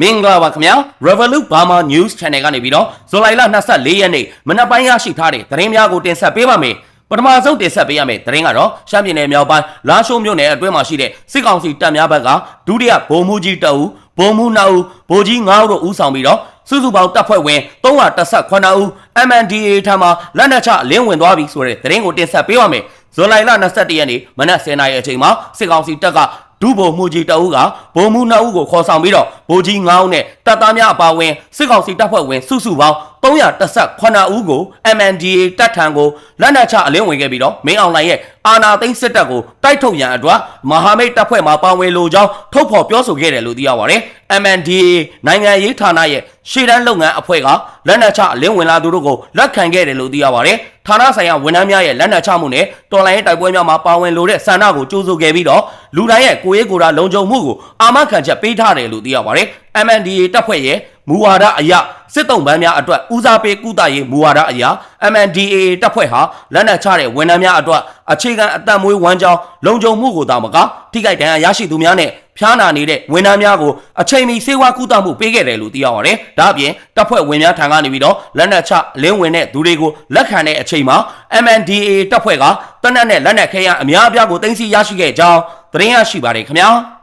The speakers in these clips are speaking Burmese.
မင်္ဂလာပါခင်ဗျာ Revolut Burma News Channel ကနေပြီးတော့ဇူလိုင်လ24ရက်နေ့မနက်ပိုင်းရရှိထားတဲ့သတင်းများကိုတင်ဆက်ပေးပါမယ်ပထမဆုံးတင်ဆက်ပေးရမယ့်သတင်းကတော့ရှမ်းပြည်နယ်မြောက်ပိုင်းလာရှိုးမြို့နယ်အတွင်းမှာရှိတဲ့စစ်ကောင်စီတပ်များဘက်ကဒုတိယဗိုလ်မှူးကြီးတအူဗိုလ်မှူး2ဦးဗိုလ်ကြီး9ဦးတို့ဦးဆောင်ပြီးတော့စုစုပေါင်းတပ်ဖွဲ့ဝင်318ဦး MNDAA ထံမှလက်နက်ချလင်းဝင်သွားပြီဆိုတဲ့သတင်းကိုတင်ဆက်ပေးပါမယ်ဇူလိုင်လ22ရက်နေ့မနက်10:00နာရီအချိန်မှာစစ်ကောင်စီတပ်က ဒုဗိုလ်မှူးကြီးတအုပ်ကဗိုလ်မှူးနှစ်ဦးကိုခေါ်ဆောင်ပြီးတော့ဗိုလ်ကြီး9ဦးနဲ့တပ်သားများအပါအဝင်စစ်ကောင်စီတပ်ဖွဲ့ဝင်စုစုပေါင်း318ဦးကို MNDA တပ်ထံကိုလက်နက်ချအလင်းဝင်ခဲ့ပြီးတော့မင်းအောင်လှိုင်ရဲ့အာဏာသိမ်းစစ်တပ်ကိုတိုက်ထုတ်ရန်အတွက်မဟာမိတ်တပ်ဖွဲ့မှပါဝင်လိုကြောင်းထုတ်ဖော်ပြောဆိုခဲ့တယ်လို့သိရပါတယ်။ MNDA နိုင်ငံရေးဌာနရဲ့ရှေ့တန်းလုပ်ငန်းအဖွဲ့ကလက်နက်ချအလင်းဝင်လာသူတို့ကိုလက်ခံခဲ့တယ်လို့သိရပါတယ်။ဌာနဆိုင်ရာဝန်ထမ်းများရဲ့လက်နက်ချမှုနဲ့တော်လိုင်းရေးတိုက်ပွဲများမှာပါဝင်လိုတဲ့ဆန္ဒကိုကြိုးဆိုခဲ့ပြီးတော့လူတိုင်းရဲ့ကိုယ်ရေးကိုယ်တာလုံခြုံမှုကိုအာမခံချက်ပေးထားတယ်လို့သိရပါတယ်။ MNDA တပ်ဖွဲ့ရဲ့ မူဝါဒအရစစ်တုံးပန်းများအတွက်ဦးစားပေးကုသရေးမူဝါဒအရ MNDA တပ်ဖွဲ့ဟာလက်နက်ချတဲ့ဝန်ထမ်းများအတွက်အခြေခံအသက်မွေးဝမ်းကြောင်းလုံခြုံမှုကိုသာမကထိခိုက်ဒဏ်ရာရရှိသူများနဲ့ဖျားနာနေတဲ့ဝန်ထမ်းများကိုအချိန်မီစေဝါကုသမှုပေးခဲ့တယ်လို့သိရပါတယ်။ဒါ့အပြင်တပ်ဖွဲ့ဝင်များထံကနေပြီးတော့လက်နက်ချလင်းဝင်တဲ့သူတွေကိုလက်ခံတဲ့အချိန်မှာ MNDA တပ်ဖွဲ့ကတနက်နဲ့လက်နက်ခဲယမ်းအများအပြားကိုတင်စီရရှိခဲ့ကြောင်းသတင်းရရှိပါတယ်ခင်ဗျာ။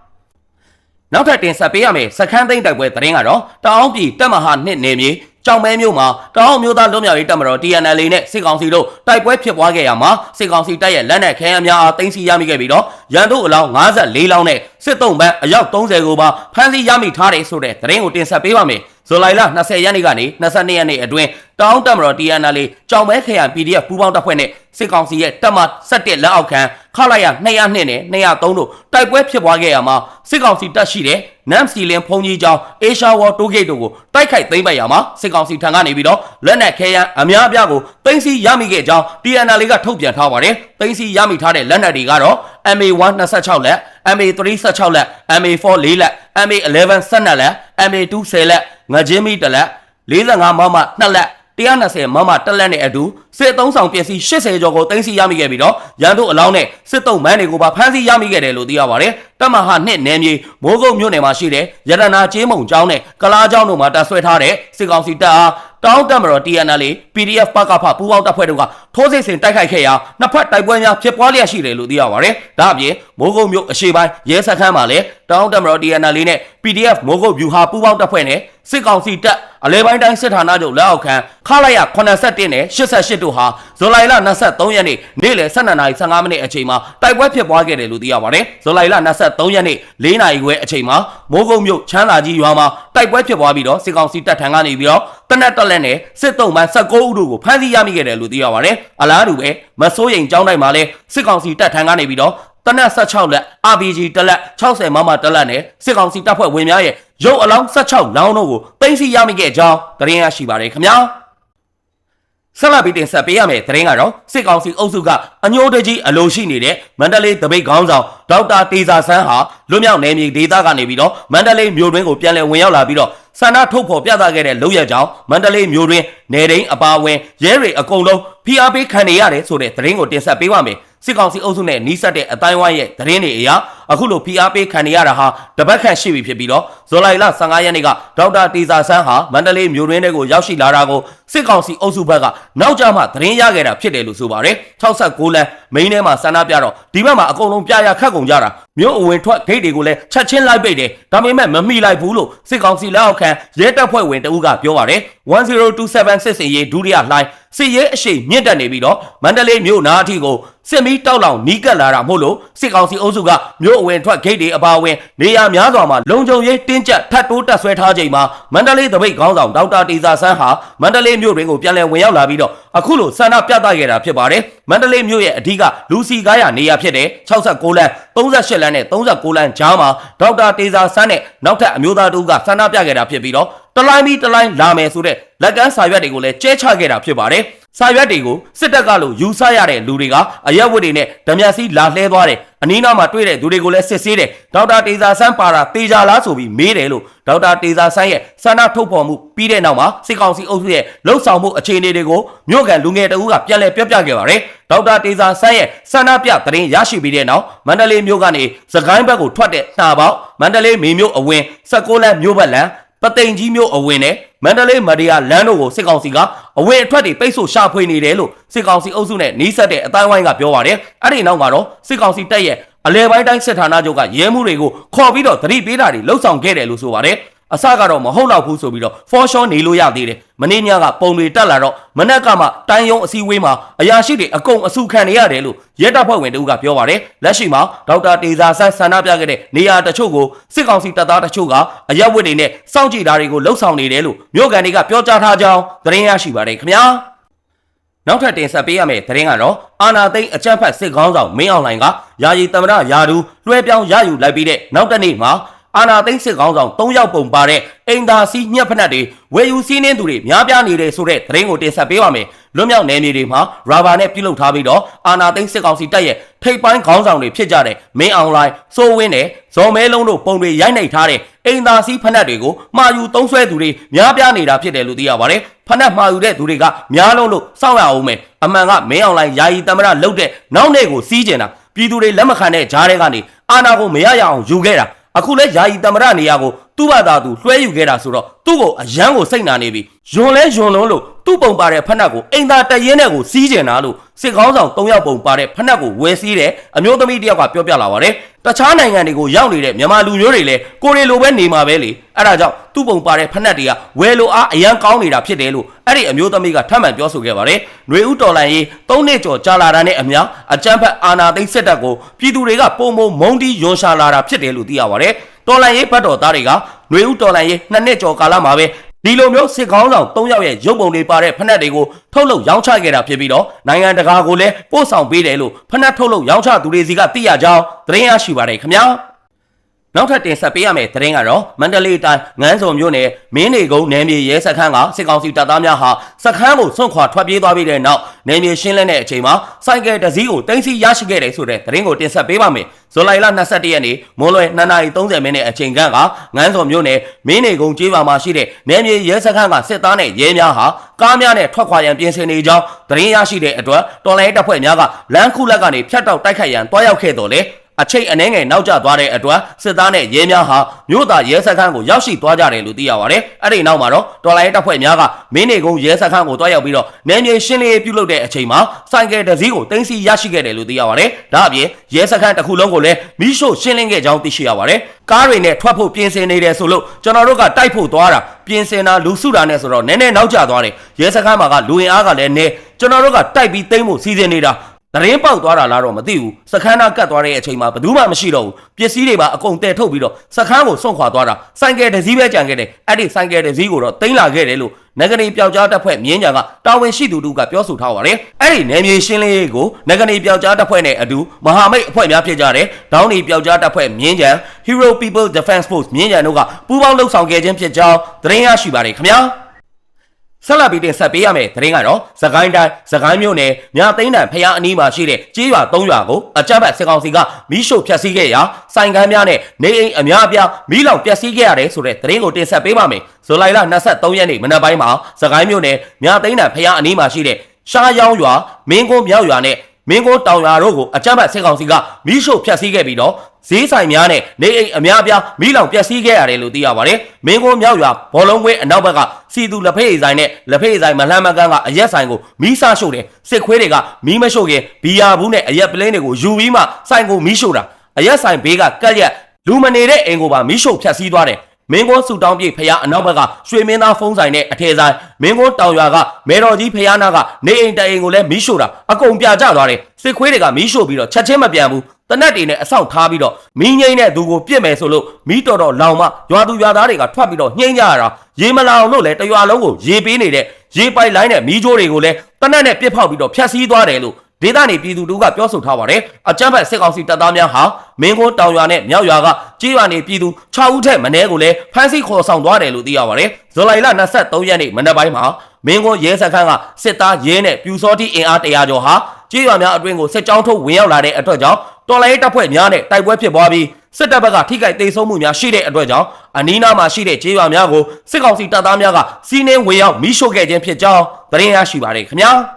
နောက်ထပ်တင်ဆက်ပေးရမယ့်စခန်းသိမ်းတိုက်ပွဲသတင်းကတော့တအောင်းပြည်တပ်မဟာနှစ်နေမြေကြောင်မဲမြို့မှာတအောင်းမျိုးသားလွတ်မြောက်ရေးတပ်မတော် TNL နဲ့စစ်ကောင်စီတို့တိုက်ပွဲဖြစ်ပွားခဲ့ရမှာစစ်ကောင်စီတပ်ရဲ့လက်နက်ခဲယမ်းများအားသိမ်းဆည်းရမိခဲ့ပြီးတော့ရန်တို့အလောင်း54လောင်းနဲ့စစ်တုံးပန်းအယောက်30ကိုပါဖမ်းဆီးရမိထားတယ်ဆိုတဲ့သတင်းကိုတင်ဆက်ပေးပါမယ် ဇူလိုင်လ20ရက်နေ့ကနေ22ရက်နေ့အတွင်းတောင်းတပ်မတော် TNL ကြောင်မဲခရိုင် PDF ပူးပေါင်းတပ်ဖွဲ့နဲ့စစ်ကောင်စီရဲ့တပ်မ17လက်အောက်ခံခလာရ202နဲ့203တို့တိုက်ပွဲဖြစ်ပွားခဲ့ရမှာစစ်ကောင်စီတပ်ရှိတဲ့နမ်စီလင်ဖုန်ကြီးကျောင်းအေရှာဝါတိုးဂိတ်တို့ကိုတိုက်ခိုက်သိမ်းပိုက်ရမှာစစ်ကောင်စီထံကနေပြီးတော့လက်နက်ခဲယမ်းအများအပြားကိုသိမ်းဆည်းရမိခဲ့ကြောင်း TNL ကထုတ်ပြန်ထားပါတယ်သိမ်းဆည်းရမိထားတဲ့လက်နက်တွေကတော့ MA1 26လက် MA3 16လက် MA4 4လက် MA11 12လက် MA2 10လက် ငကြင်းမီတစ်လက်45မမ2လက်120မမတက်လက်နဲ့အတူစစ်သုံးဆောင်ပစ္စည်း80ကျော်ကိုတင်စီရမိခဲ့ပြီးတော့ရန်တို့အလောင်းနဲ့စစ်တုံးမန်းတွေကိုပါဖမ်းဆီးရမိခဲ့တယ်လို့သိရပါတယ်။တပ်မဟာနှစ်နယ်မြေမိုးကုတ်မြို့နယ်မှာရှိတဲ့ရတနာကျေးမုံကျောင်းနဲ့ကလားကျောင်းတို့မှာတပ်ဆွဲထားတဲ့စစ်ကောင်စီတပ်အားတောင်းတပ်မတော် TNL PDF ပကဖပူးပေါင်းတပ်ဖွဲ့တို့က ထိုးစစ်ဆင်တိုက်ခိုက်ခဲ့ရာနှစ်ဖက်တိုက်ပွဲများဖြစ်ပွားလျက်ရှိတယ်လို့သိရပါတယ်။ဒါအပြင်မိုးကုတ်မြို့အရှေ့ပိုင်းရဲစခန်းမှာလည်းတောင်းတပ်မတော် TNL နဲ့ PDF မိုးကုတ်ဗျူဟာပူးပေါင်းတပ်ဖွဲ့နဲ့စစ်ကောင်စီတပ်အလဲပိုင်းတိုင်းစစ်ဌာနချုပ်လက်အောက်ခံခလာရ81နဲ့88တို့ဟာဇူလိုင်လ23ရက်နေ့နေ့လယ်12:15မိနစ်အချိန်မှာတိုက်ပွဲဖြစ်ပွားခဲ့တယ်လို့သိရပါတယ်။ဇူလိုင်လ23ရက်နေ့4နာရီခွဲအချိန်မှာမိုးကုတ်မြို့ချမ်းသာကြီးရွာမှာတိုက်ပွဲဖြစ်ပွားပြီးတော့စစ်ကောင်စီတပ်ထံကနေပြီးတော့တနက်တက်လက်နဲ့စစ်တုံးပန်း19ဦးတို့ကိုဖမ်းဆီးရမိခဲ့တယ်လို့သိရပါတယ်။အလားတူပဲမစိုးရိမ်ကျောင်းတိုင်းမှာလည်းစစ်ကောင်စီတပ်ထံကနေပြီးတော့တနက်16လက် RPG တလက်60မမတလက်နဲ့စစ်ကောင်စီတပ်ဖွဲ့ဝင်များရဲ့ရုပ်အလောင်း16လောင်းတို့ကိုသိမ်းဆည်းရမိခဲ့ကြောင်းသတင်းရရှိပါတယ်ခင်ဗျာ ဆက်လက်ပြီးတင်ဆက်ပေးရမယ့်သတင်းကတော့စစ်ကောင်စီအုပ်စုကအညိုးတကြီးအလိုရှိနေတဲ့မန္တလေးတပိတ်ခေါင်းဆောင်ဒေါက်တာတေဇာဆန်းဟာလွတ်မြောက်နယ်မြေဒေသကနေပြီးတော့မန္တလေးမြို့တွင်းကိုပြန်လည်ဝင်ရောက်လာပြီးတော့ဆန္ဒထုတ်ဖော်ပြသခဲ့တဲ့လုပ်ရကြောင်းမန္တလေးမြို့တွင်းနေတိုင်းအပါအဝင်ရဲတွေအကုန်လုံးဖိအားပေးခံနေရတယ်ဆိုတဲ့သတင်းကိုတင်ဆက်ပေးပါမယ်စစ်ကောင်စီအုပ်စုနဲ့နှီးစပ်တဲ့အတိုင်းဝိုင်းရဲ့သတင်းတွေအရ အခုလိုဖိအားပေးခံနေရတာဟာတပတ်ခန့်ရှိပြီဖြစ်ပြီးတော့ဇူလိုင်လ15ရက်နေ့ကဒေါက်တာတေဇာဆန်းဟာမန္တလေးမြို့တွင်းထဲကိုရောက်ရှိလာတာကိုစစ်ကောင်စီအုပ်စုဘက်ကနောက်ကျမှသတင်းရခဲ့တာဖြစ်တယ်လို့ဆိုပါတယ်66လမ်းမိန်းထဲမှာဆန္ဒပြတော့ဒီဘက်မှာအကုန်လုံးပြရခတ်ကုန်ကြတာမြို့အဝင်ထွက်ဂိတ်တွေကိုလည်းချက်ချင်းလိုက်ပိတ်တယ်ဒါပေမဲ့မမိလိုက်ဘူးလို့စစ်ကောင်စီလက်အောက်ခံရဲတပ်ဖွဲ့ဝင်တဦးကပြောပါတယ်1027စစ်စင်ရေးဒုတိယလှိုင်းစစ်ရေးအရှိန်မြင့်တက်နေပြီးတော့မန္တလေးမြို့နားအထိကိုစစ်မီးတောက်လောင်နီးကပ်လာတာမို့လို့စစ်ကောင်စီအုပ်စုကမြို့အဝင်ထွက်ဂိတ်တွေအပါအဝင်နေရာများစွာမှာလုံခြုံရေးတင်းကျပ်ထပ်တိုးတက်ဆွဲထားချိန်မှာမန္တလေးတပိတ်ခေါင်းဆောင်ဒေါက်တာတေဇာဆန်းဟာမန္တလေးမြို့တွင်ကိုပြန်လည်ဝင်ရောက်လာပြီးတော့အခုလိုဆန္ဒပြသခဲ့တာဖြစ်ပါတယ်မန္တလေးမြို့ရဲ့အဓိကလူစီကားရနေရာဖြစ်တဲ့66လမ်း38လမ်းနဲ့39လမ်းကြားမှာဒေါက်တာတေဇာဆန်းနဲ့နောက်ထပ်အမျိုးသားတို့ကဆန္ဒပြခဲ့တာဖြစ်ပြီးတော့တလိုင်းပြီးတလိုင်းလာမယ်ဆိုတဲ့လက်ကမ်းစာရွက်တွေကိုလည်းကျဲချခဲ့တာဖြစ်ပါတယ် စာရွက်တွေကိုစစ်တပ်ကလို့ယူဆရတဲ့လူတွေကအရက်ဝတ်တွေနဲ့ဓမြစီလာလှဲသွားတယ်အနီးနားမှာတွေ့တဲ့သူတွေကိုလည်းစစ်ဆေးတယ်ဒေါက်တာတေဇာဆန်းပါတာတေချာလားဆိုပြီးမေးတယ်လို့ဒေါက်တာတေဇာဆန်းရဲ့ဆန္ဒထုတ်ဖော်မှုပြီးတဲ့နောက်မှာစစ်ကောင်စီအုပ်စုရဲ့လှုပ်ဆောင်မှုအခြေအနေတွေကိုမြို့ကန်လူငယ်တအူးကပြန်လည်ပြောပြခဲ့ပါတယ်ဒေါက်တာတေဇာဆန်းရဲ့ဆန္ဒပြသတင်းရရှိပြီးတဲ့နောက်မန္တလေးမြို့ကနေစကိုင်းဘက်ကိုထွက်တဲ့နှာပေါက်မန္တလေးမေမြို့အဝင်16လမ်းမြို့ဘက်လမ်းပသိမ်ကြီးမျိုးအဝင်နဲ့ မန္တလေးမဒီယာလမ်းတို့ကိုစစ်ကောင်စီကအဝင်အထွက်တွေပိတ်ဆို့ရှာဖွေနေတယ်လို့စစ်ကောင်စီအုပ်စုနဲ့နှီးဆက်တဲ့အတိုင်းဝိုင်းကပြောပါတယ်အဲ့ဒီနောက်မှာတော့စစ်ကောင်စီတပ်ရဲ့အလဲပိုင်းတိုင်းစစ်ဌာနချုပ်ကရဲမှုတွေကိုခေါ်ပြီးတော့သတိပေးတာတွေလှုပ်ဆောင်ခဲ့တယ်လို့ဆိုပါတယ် အစကတော့မဟုတ်တော့ဘူးဆိုပြီးတော့ for sure နေလို့ရသေးတယ်မင်းညကပုံတွေတက်လာတော့မနက်ကမှတိုင်းယုံအစည်းအဝေးမှာအရာရှိတွေအကုန်အစုခံနေရတယ်လို့ရဲတပ်ဖွဲ့ဝင်တို့ကပြောပါတယ်လက်ရှိမှာဒေါက်တာတေဇာဆန်းဆန္ဒပြခဲ့တဲ့နေရာတချို့ကိုစစ်ကောင်စီတပ်သားတချို့ကအရက်ဝတ်တွေနဲ့စောင့်ကြည့်တာတွေကိုလှုပ်ဆောင်နေတယ်လို့မြို့ကန်တွေကပြောကြားထားကြောင်းသတင်းရရှိပါတယ်ခင်ဗျာနောက်ထပ်တင်ဆက်ပေးရမယ့်သတင်းကတော့အာနာသိန်းအကြမ်းဖက်စစ်ကောင်းဆောင်မင်းအောင်လှိုင်ကယာယီသမ္မတယာဒူလွှဲပြောင်းရယူလိုက်ပြီးတဲ့နောက်တစ်နေ့မှာ အာနာသိန်းစစ်ကောင်းဆောင်၃ယောက်ပုံပါတဲ့အိမ်သာစီးညှက်ဖက်နှက်တွေဝယ်ယူစီးနှင်းသူတွေများပြားနေတယ်ဆိုတဲ့သတင်းကိုတင်ဆက်ပေးပါမယ်။လွတ်မြောက်နယ်မြေတွေမှာရာဘာနဲ့ပြုလုပ်ထားပြီးတော့အာနာသိန်းစစ်ကောင်စီတပ်ရဲ့ထိပ်ပိုင်းခေါင်းဆောင်တွေဖြစ်ကြတဲ့မင်းအောင်လှိုင်စိုးဝင်းနဲ့ဇော်မဲလုံးတို့ပုံတွေရိုက်နှိပ်ထားတဲ့အိမ်သာစီးဖက်နှက်တွေကိုမှာယူသုံးဆွဲသူတွေများပြားနေတာဖြစ်တယ်လို့သိရပါတယ်။ဖက်နှက်မှာယူတဲ့သူတွေကများလုံးလို့စောင့်ရအောင်မယ်။အမှန်ကမင်းအောင်လှိုင်ယာယီတမရလုတ်တဲ့နောက်နေ့ကိုစီးကျင်တာပြည်သူတွေလက်မခံတဲ့ဂျားတွေကနေအာနာကိုမရရအောင်ယူခဲ့တာ အခုလဲယာယီတမရနေရာကိုသူ့ဘာသာသူလွှဲယူခဲ့တာဆိုတော့သူ့ကိုအယမ်းကိုစိတ်နာနေပြီ ယွန်လဲယွန်လုံးလို့သူ့ပုံပါတဲ့ဖက်နှက်ကိုအိမ်သာတရင်းနဲ့ကိုစီးကျင်တာလို့စစ်ကောင်းဆောင်၃ယောက်ပုံပါတဲ့ဖက်နှက်ကိုဝယ်စီးတယ်အမျိုးသမီးတယောက်ကပြောပြလာပါတယ်တခြားနိုင်ငံတွေကိုရောက်နေတဲ့မြန်မာလူမျိုးတွေလည်းကိုရီလိုပဲနေမှာပဲလေအဲ့ဒါကြောင့်သူ့ပုံပါတဲ့ဖက်နှက်တွေကဝယ်လိုအားအရန်ကောင်းနေတာဖြစ်တယ်လို့အဲ့ဒီအမျိုးသမီးကထပ်မံပြောဆိုခဲ့ပါတယ်။နှွေဦးတော်လိုင်းရေး၃နှစ်ကျော်ကြာလာတာနဲ့အမျှအကြမ်းဖက်အာဏာသိမ်းစစ်တပ်ကိုပြည်သူတွေကပုံမုံမုံတီးယွန်ရှာလာတာဖြစ်တယ်လို့သိရပါတယ်။တော်လိုင်းရေးဘတ်တော်သားတွေကနှွေဦးတော်လိုင်းရေးနှစ်နှစ်ကျော်ကာလမှာပဲ ဒီလိုမျိုးစစ်ကောင်းဆောင်၃ယောက်ရဲ့ရုပ်ပုံတွေပါတဲ့ဖက်နှက်တွေကိုထုတ်လုပ်ရောင်းချခဲ့တာဖြစ်ပြီးတော့နိုင်ငံတကာကိုလည်းပို့ဆောင်ပေးတယ်လို့ဖက်နှက်ထုတ်လုပ်ရောင်းချသူတွေစီကသိရကြောင်းသတင်းရရှိပါတယ်ခင်ဗျာ နောက်ထပ်တင်ဆက်ပေးရမယ့်သတင်းကတော့မန္တလေးတိုင်းငန်းစုံမြို့နယ်မင်းနေကုန်းနယ်မြေရဲစခန်းကစစ်ကောင်စီတပ်သားများဟာစခန်းကိုဆွန့်ခွာထွက်ပြေးသွားပြီးတဲ့နောက်နယ်မြေရှင်းလင်းတဲ့အချိန်မှာစိုက်ကယ်တစ်စီးကိုတင်စီရရှိခဲ့တယ်ဆိုတဲ့သတင်းကိုတင်ဆက်ပေးပါမယ်။ဇူလိုင်လ22ရက်နေ့မွန်းလွယ်2:30မိနစ်အချိန်ခန့်ကငန်းစုံမြို့နယ်မင်းနေကုန်းကျေးရွာမှာရှိတဲ့နယ်မြေရဲစခန်းကစစ်သားနဲ့ရဲများဟာကားများနဲ့ထွက်ခွာရန်ပြင်ဆင်နေကြောင်းသတင်းရရှိတဲ့အတွက်တော်လိုင်းတပ်ဖွဲ့များကလမ်းခုလက်ကနေဖျက်တောက်တိုက်ခိုက်ရန်တွားရောက်ခဲ့တော်လေ အချိတ်အနှဲငယ်နောက်ကျသွားတဲ့အတွက်စစ်သားနဲ့ရဲများဟာမြို့သားရဲစခန်းကိုရောက်ရှိသွားကြတယ်လို့သိရပါတယ်။အဲ့ဒီနောက်မှာတော့တော်လိုင်းတပ်ဖွဲ့များကမင်းနေကုန်းရဲစခန်းကိုတွားရောက်ပြီးတော့နယ်မြေရှင်းလင်းရေးပြုလုပ်တဲ့အချိန်မှာစိုက်ကယ်တစ်စီးကိုတင်စီရရှိခဲ့တယ်လို့သိရပါတယ်။ဒါအပြင်ရဲစခန်းတစ်ခုလုံးကိုလည်းမိရှို့ရှင်းလင်းခဲ့ကြောင်းသိရှိရပါတယ်။ကားတွေနဲ့ထွက်ဖို့ပြင်ဆင်နေတယ်ဆိုလို့ကျွန်တော်တို့ကတိုက်ဖို့သွားတာပြင်ဆင်တာလူစုတာနဲ့ဆိုတော့နည်းနည်းနောက်ကျသွားတယ်။ရဲစခန်းမှာကလူရင်အားကလည်းနည်းကျွန်တော်တို့ကတိုက်ပြီးသိမ်းဖို့စီစဉ်နေတာ သတင်းပေါက်သွားတာလားတော့မသိဘူးစခန်းသားကတ်သွားတဲ့အချိန်မှာဘယ်သူမှမရှိတော့ဘူးပစ္စည်းတွေပါအကုန်တဲထုတ်ပြီးတော့စခန်းကိုစွန့်ခွာသွားတာစိုက်ကယ်တစ်စီးပဲကြံခဲ့တယ်အဲ့ဒီစိုက်ကယ်တစ်စီးကိုတော့တင်လာခဲ့တယ်လို့နဂရီပျောက်ကြားတပ်ဖွဲ့မြင်းကြံကတာဝန်ရှိသူတို့ကပြောဆိုထားပါတယ်အဲ့ဒီနယ်မြေရှင်းလင်းရေးကိုနဂရီပျောက်ကြားတပ်ဖွဲ့နဲ့အတူမဟာမိတ်အဖွဲ့များဖြစ်ကြတဲ့ဒေါင်းနီပျောက်ကြားတပ်ဖွဲ့မြင်းကြံ Hero People Defense Force မြင်းကြံတို့ကပူးပေါင်းလှုပ်ဆောင်ခဲ့ခြင်းဖြစ်ကြောင်းသတင်းရရှိပါတယ်ခင်ဗျာ ဆက်လက်ပြီးတင်ဆက်ပေးရမယ့်သတင်းကတော့သခိုင်းတိုင်းသခိုင်းမြို့နယ်မြသိန်းတန်ဖျားအနီးမှာရှိတဲ့ကြေးရွာ၃ရွာကိုအကြမ်းဖက်စစ်ကောင်စီကမီးရှို့ဖျက်ဆီးခဲ့ရာစိုင်ကမ်းများနဲ့နေအိမ်အများအပြားမီးလောင်ပျက်စီးခဲ့ရတယ်ဆိုတဲ့သတင်းကိုတင်ဆက်ပေးပါမယ်။ဇူလိုင်လ23ရက်နေ့မနက်ပိုင်းမှာသခိုင်းမြို့နယ်မြသိန်းတန်ဖျားအနီးမှာရှိတဲ့ရှားရောင်းရွာမင်းကုန်းမြောက်ရွာနဲ့ မင်းကုန်းတောင်ရွာတို့ကိုအကြမ်းဖက်စစ်ကောင်စီကမီးရှို့ဖျက်ဆီးခဲ့ပြီးတော့ဈေးဆိုင်များနဲ့နေအိမ်အများအပြားမီးလောင်ပျက်စီးခဲ့ရတယ်လို့သိရပါတယ်။မင်းကုန်းမြောက်ရွာဘောလုံးကွင်းအနောက်ဘက်ကစီသူလက်ဖက်ရည်ဆိုင်နဲ့လက်ဖက်ရည်ဆိုင်မလှမ်းမကန်းကအရက်ဆိုင်ကိုမီးဆရှို့တယ်။စစ်ခွေးတွေကမီးမရှို့ခင်ဘီယာဘူးနဲ့အရက်ပလင်းတွေကိုယူပြီးမှဆိုင်ကိုမီးရှို့တာ။အရက်ဆိုင်ဘေးကကက်ရက်လူမနေတဲ့အိမ်ကိုပါမီးရှို့ဖျက်ဆီးသွားတယ်။ မင်းကုန်းဆူတောင်းပြဖျားအနောက်ဘက်ကရွှေမင်းသားဖုံးဆိုင်နဲ့အထည်ဆိုင်မင်းကုန်းတောင်ရွာကမေတော်ကြီးဖျားနာကနေအိမ်တအိမ်ကိုလည်းမီးရှို့တာအကုန်ပြကြသွားတယ်စစ်ခွေးတွေကမီးရှို့ပြီးတော့ချက်ချင်းမပြန်ဘူးတနက်တွေနဲ့အဆောက်ထားပြီးတော့မီးငိမ့်တဲ့သူကိုပြစ်မယ်ဆိုလို့မီးတော်တော်လောင်မရွာသူရွာသားတွေကထွက်ပြီးတော့ညှိမ့်ကြရတာရေမလောင်လို့လည်းတရွာလုံးကိုရေပေးနေတဲ့ရေပိုက်လိုင်းနဲ့မီးကြိုးတွေကိုလည်းတနက်နဲ့ပြစ်ဖောက်ပြီးတော့ဖျက်ဆီးသွားတယ်လို့ ဒေသနေပြည်သူတို့ကပြောဆိုထားပါတယ်အကြမ်းဖက်စစ်ကောင်စီတပ်သားများဟာမင်းကုန်းတောင်ရွာနဲ့မြောက်ရွာကကြေးရွာနေပြည်သူ6ဦးထက်မနည်းကိုလည်းဖမ်းဆီးခေါ်ဆောင်သွားတယ်လို့သိရပါတယ်ဇူလိုင်လ23ရက်နေ့မနက်ပိုင်းမှာမင်းကုန်းရဲစခန်းကစစ်သားရဲနဲ့ပြူစောတိအင်အား100ကျော်ဟာကြေးရွာများအတွင်းကိုစစ်ကြောင်းထုတ်ဝင်ရောက်လာတဲ့အတွက်ကြောင့်တော်လိုင်းတပ်ဖွဲ့များနဲ့တိုက်ပွဲဖြစ်ပွားပြီးစစ်တပ်ဘက်ကထိခိုက်ဒေဆုံးမှုများရှိတဲ့အတွက်ကြောင့်အနီးနားမှာရှိတဲ့ကြေးရွာများကိုစစ်ကောင်စီတပ်သားများကစီးနှင်းဝင်ရောက်မိရှို့ခဲ့ခြင်းဖြစ်ကြောင်းသတင်းရရှိပါတယ်ခင်ဗျာ